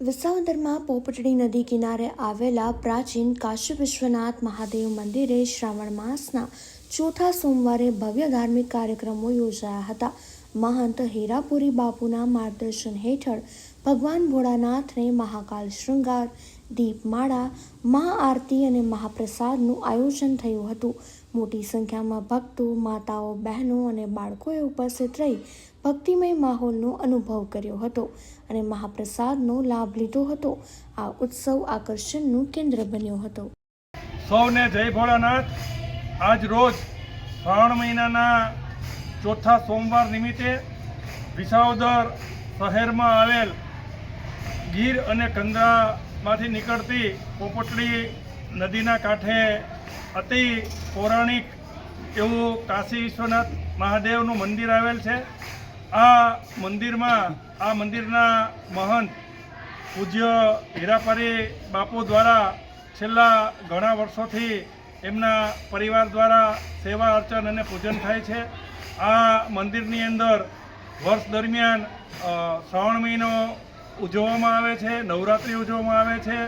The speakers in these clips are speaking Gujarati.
વિસાવદરમાં પોપટડી નદી કિનારે આવેલા પ્રાચીન કાશી વિશ્વનાથ મહાદેવ મંદિરે શ્રાવણ માસના ચોથા સોમવારે ભવ્ય ધાર્મિક કાર્યક્રમો યોજાયા હતા. મહંત હીરાપુરી બાપુના માર્ગદર્શન હેઠળ ભગવાન ભોળાનાથને મહાકાલ શૃંગાર દીપમાળા, મહાઆરતી અને મહાપ્રસાદનું આયોજન થયું હતું. મોટી સંખ્યામાં ભક્તો, માતાઓ, બહેનો અને બાળકોએ ઉપસ્થિત રહી ભક્તિમય માહોલનો અનુભવ કર્યો હતો અને મહાપ્રસાદનો લાભ લીધો હતો. આ ઉત્સવ આકર્ષણનું કેન્દ્ર બન્યો હતો. સૌને જય ભોળાનાથ. આજ રોજ શ્રાવણ મહિનાના ચોથા સોમવાર નિમિત્તે વિસાવદર શહેરમાં આવેલ ગીર અને કંદરામાંથી નીકળતી પોપટડી નદીના કાંઠે અતિ પૌરાણિક એવું કાશી વિશ્વનાથ મહાદેવનું મંદિર આવેલ છે. આ મંદિરમાં, આ મંદિરના મહંત પૂજ્ય હીરાપરી બાપુ દ્વારા છેલ્લા ઘણા વર્ષોથી એમના પરિવાર દ્વારા સેવા અર્ચન અને પૂજન થાય છે. આ મંદિરની અંદર વર્ષ દરમિયાન શ્રાવણ મહિનો ઉજવવામાં આવે છે, નવરાત્રિ ઉજવવામાં આવે છે.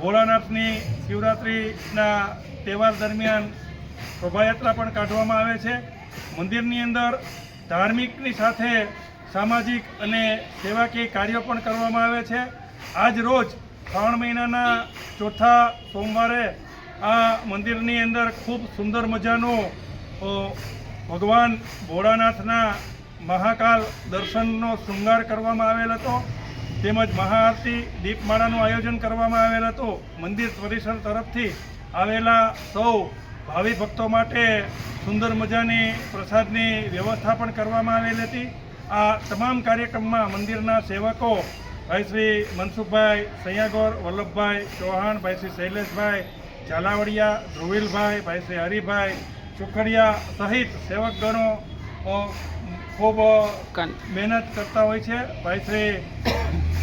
ભોળાનાથની શિવરાત્રિના તહેવાર દરમિયાન શોભાયાત્રા પણ કાઢવામાં આવે છે. મંદિરની અંદર ધાર્મિકની સાથે સામાજિક અને સેવાકીય કાર્યો પણ કરવામાં આવે છે. આજ રોજ શ્રાવણ મહિનાના ચોથા સોમવારે આ મંદિરની અંદર ખૂબ સુંદર મજાનો ભગવાન ભોળાનાથના મહાકાલ દર્શનનો શૃંગાર કરવામાં આવેલ હતો. તેમજ મહાઆરતી દીપમાળાનું આયોજન કરવામાં આવેલ હતું. મંદિર પરિસર તરફથી આવેલા સૌ ભાવિ ભક્તો માટે સુંદર મજાની પ્રસાદની વ્યવસ્થા પણ કરવામાં આવેલી હતી. આ તમામ કાર્યક્રમમાં મંદિરના સેવકો ભાઈ શ્રી મનસુખભાઈ સૈયાગોર વલ્લભભાઈ ચૌહાણ ભાઈ શ્રી શૈલેષભાઈ ઝાલાવડિયા ધ્રુવિલભાઈ ભાઈ શ્રી હરિભાઈ ચુખડિયા સહિત સેવકગણો ખૂબ મહેનત કરતા હોય છે. ભાઈ શ્રી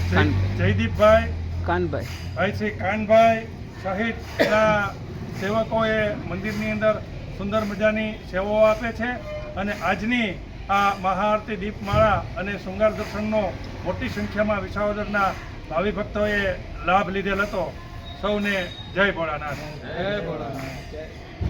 જયદીપભાઈ. કાનભાઈ. ભાઈ શ્રી કાનભાઈ સહિતના સેવકોએ મંદિરની અંદર સુંદર મજાની સેવાઓ આપે છે અને આજની આ મહાઆરતી દીપમાળા અને શૃંગાર દર્શનનો મોટી સંખ્યામાં વિસાવદરના ભાવિ ભક્તોએ લાભ લીધેલ હતો. સૌને જય ભોળાનાથ. જય ભોળાનાથ.